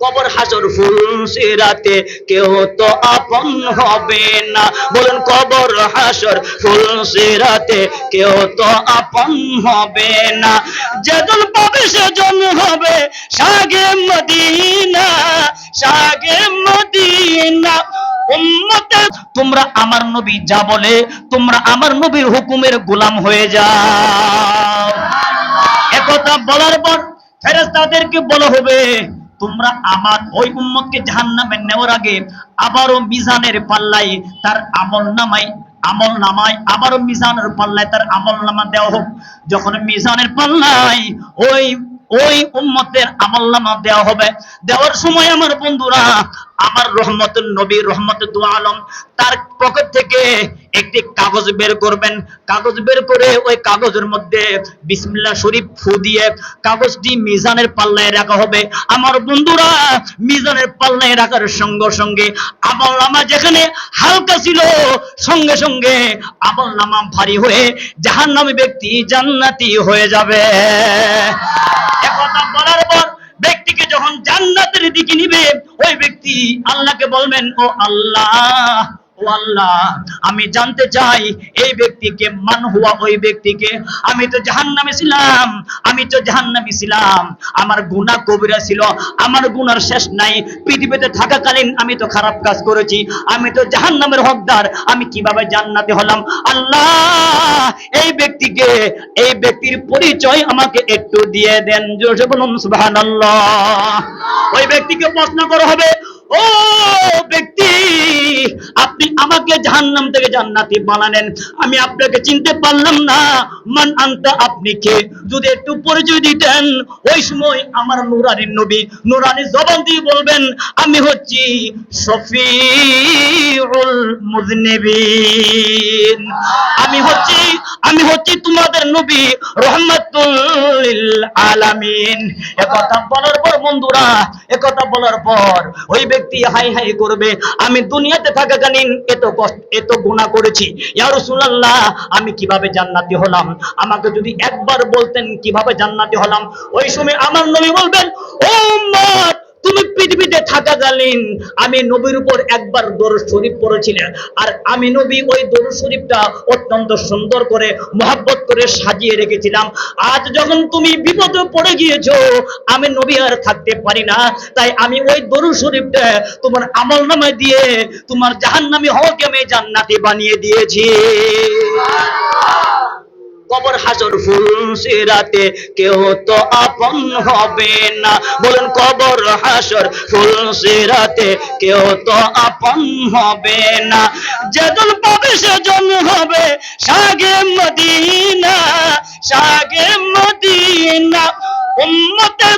কবর হাসর ফুল সিরাতে কেউ তো আপন হবে না। বলুন, কবর হাসর ফুল সিরাতে কেউ তো আপন হবে না। যেজন পাবে সেজন হবে, সাগে মদিনা সাগে মদিনা। উম্মতে, তোমরা আমার নবী যা বলে, তোমরা আমার নবীর হুকুমের গোলাম হয়ে যাও। একথা বলার পর ফেরেস্তাদেরকে বলা হবে তোমরা আমার ওই উম্মতকে জাহান্নামে নেওয়ার আগে আবারও মিজানের পাল্লাই তার আমল নামাই আমল নামায়, আবারও মিজানের পাল্লায় তার আমল নামা দেওয়া হোক। যখন মিজানের পাল্লায় ওই ওই উম্মতের আমল নামা দেওয়া হবে, দেওয়ার সময় আমার বন্ধুরা, আমার রহমতুল নবী রহমতুল দু আলম, তার পকেট থেকে একটি কাগজ বের করবেন। কাগজ বের করে ওই কাগজের মধ্যে বিসমিল্লাহ শরীফ ফু দিয়ে কাগজটি মিজানের পাল্লায় রাখা হবে। আমার বন্ধুরা, মিজানের পাল্লায় রাখার সঙ্গে সঙ্গে আমল নামা যেখানে হালকা ছিল, সঙ্গে সঙ্গে আমল নামা ভারী হয়ে জাহান্নামী ব্যক্তি জান্নাতি হয়ে যাবে। একথা বলার পর ব্যক্তিকে যখন জান্নাতের দিকে নিবে, ওই ব্যক্তি আল্লাহকে বলবেন, ও আল্লাহ আমি জানতে চাই এই ব্যক্তিকে, মান হুয়া ওই ব্যক্তিকে। আমি তো জাহান্নামে ছিলাম, আমি তো জাহান্নামে ছিলাম। আমার গুনাহ কবিরা ছিল, আমার গুনার শেষ নাই। পৃথিবীতে থাকাকালীন আমি তো খারাপ কাজ করেছি, আমি তো জাহান্নামের হকদার। আমি কীভাবে জান্নাতে হলাম? আল্লাহ, এই ব্যক্তিকে, এই ব্যক্তির পরিচয় আমাকে একটু দিয়ে দেন। ওই ব্যক্তিকে প্রশ্ন করা হবে, ও ব্যক্তি আপনি আমাকে জাহান্নাম থেকে জান্নাতি বানালেন। আমি আপনাকে চিনতে পারলাম না। মান আনতা, আপনি কে? যদি একটু পরিচয় দিতেন। ওই সময় আমার নুরানির নবী নুরানি জবান দিয়ে বলবেন, আমি হচ্ছি শফিউল মুজনিবিন। আমি হচ্ছি আমি হচ্ছি তোমাদের নবী রহমাতুল আলামিন। একথা বলার পর বন্ধুরা একথা বলার পর ওই ব্যক্তি হাই হাই করবে, আমি দুনিয়াতে থাকাকালীন এত কষ্ট, এত গুনাহ করেছি। ইয়া রাসূলুল্লাহ, আমি কীভাবে জান্নাতি হলাম? আমাকে যদি একবার বলতেন কীভাবে জান্নাতি হলাম? ওই সময় আমার নবী বলবেন ও উম্মত তুমি পৃথিবীতে থাকাকালীন আমি নবীর উপর একবার দরুদ শরীফ পড়েছিলেন আর আমি নবী ওই দরুদ শরীফটা অত্যন্ত সুন্দর করে, মহাব্বত করে সাজিয়ে রেখেছিলাম। আজ যখন তুমি বিপদে পড়ে গিয়েছো, আমি নবী আর থাকতে পারি না। তাই আমি ওই দরুদ শরীফটা তোমার আমল নামায় দিয়ে তোমার জাহান্নামী হওয়াকে আমি জান্নাতি বানিয়ে দিয়েছি। কবর হাসর ফুল সিরাতে কেউ তো আপন হবে না। বলুন, কবর হাসর ফুল সিরাতে কেউ তো আপন হবে না। যেদুল পাবে সেজন হবে, সাগে মদিনা সাগে মদিনা উম্মতে